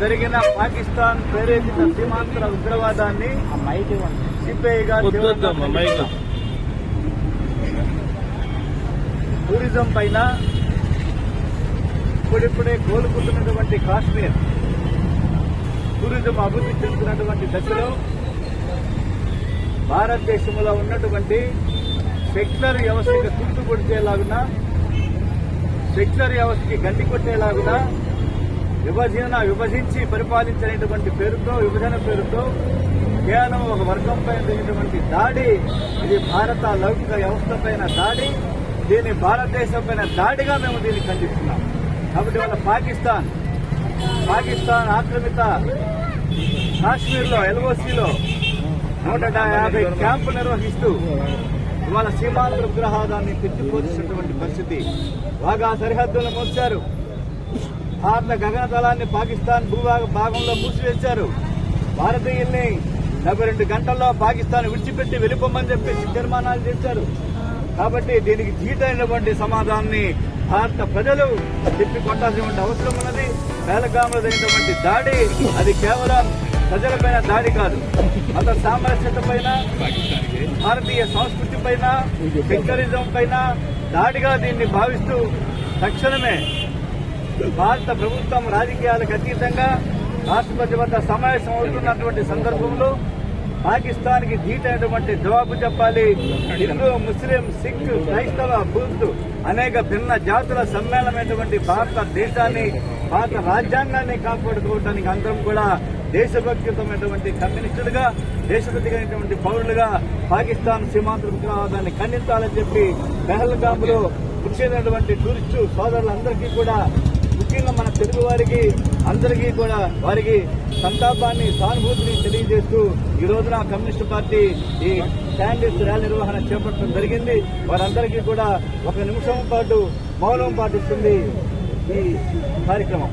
జరిగిన పాకిస్తాన్ ప్రేరేపిత సీమాంతర ఉగ్రవాదాన్ని సిపిఐ గా వద్దొద్దమ్మా మైక్. టూరిజం పైన ఇప్పుడిప్పుడే కోలుకుంటున్నటువంటి కాశ్మీర్ టూరిజం అభివృద్ధి చెందుతున్నటువంటి దశలో భారతదేశంలో ఉన్నటువంటి సెక్యులర్ వ్యవస్థకి తుట్టు కొడిచేలాగున సెక్యులర్ వ్యవస్థకి గండి కొట్టేలాగున విభజన విభజించి పరిపాలించినటువంటి పేరుతో విభజన పేరుతో కేవలం ఒక వర్గం పైన జరిగినటువంటి దాడి ఇది భారత లౌకిక వ్యవస్థ పైన దాడి దీన్ని భారతదేశం పైన దాడిగా మేము దీన్ని ఖండిస్తున్నాం. కాబట్టి వాళ్ళ పాకిస్తాన్ పాకిస్తాన్ ఆక్రమిత కాశ్మీర్లో ఎల్ఓసిలో నూట యాభై క్యాంపు నిర్వహిస్తూ ఇవాళ సీమాంధ్ర ఉగ్రవాదాన్ని తిప్పిపోతున్నటువంటి పరిస్థితి. బాగా సరిహద్దులను మోచారు భారత గగనతలాన్ని పాకిస్తాన్ భూభాగ భాగంలో మూసివేశారు. భారతీయుల్ని డెబ్బై రెండు గంటల్లో పాకిస్తాన్ విడిచిపెట్టి వెళ్ళిపోమని చెప్పేసి తీర్మానాలు చేశారు. కాబట్టి దీనికి జీతైనటువంటి సమాధానాన్ని భారత ప్రజలు తిప్పి కొట్టాల్సినటువంటి అవసరం ఉన్నది. వేలగాములు జరిగినటువంటి దాడి అది కేవలం ప్రజలపైన దాడి కాదు మత సామరస్యత పైన భారతీయ సంస్కృతి పైన సెక్యులరిజం పైన దాడిగా దీన్ని భావిస్తూ తక్షణమే భారత ప్రభుత్వం రాజకీయాలకు అతీతంగా రాష్ట్రపతి వద్ద సమావేశం అవుతున్నటువంటి సందర్భంలో పాకిస్తాన్కి ధీటైనటువంటి జవాబు చెప్పాలి. హిందూ ముస్లిం సిక్ క్రైస్తవ బుద్ధు అనేక భిన్న జాతుల సమ్మేళనమైనటువంటి భారతదేశాన్ని భారత రాజ్యాంగాన్ని కాపాడుకోవడానికి అందరం కూడా దేశభక్తితమైనటువంటి కమ్యూనిస్టులుగా దేశభక్తిగైనటువంటి పౌరులుగా పాకిస్తాన్ సీమాంతర ఉగ్రవాదాన్ని ఖండించాలని చెప్పి పెహల్గాంలో ముఖ్యమైనటువంటి టూరిస్టు సోదరులందరికీ కూడా వారికి అందరికీ కూడా వారికి సంతాపాన్ని సానుభూతిని తెలియజేస్తూ ఈ రోజున కమ్యూనిస్ట్ పార్టీ ఈ శాండిల్స్ ర్యాలీ నిర్వహణ చేపట్టడం జరిగింది. వారందరికీ కూడా ఒక నిమిషం పాటు మౌనం పాటిస్తుంది ఈ కార్యక్రమం.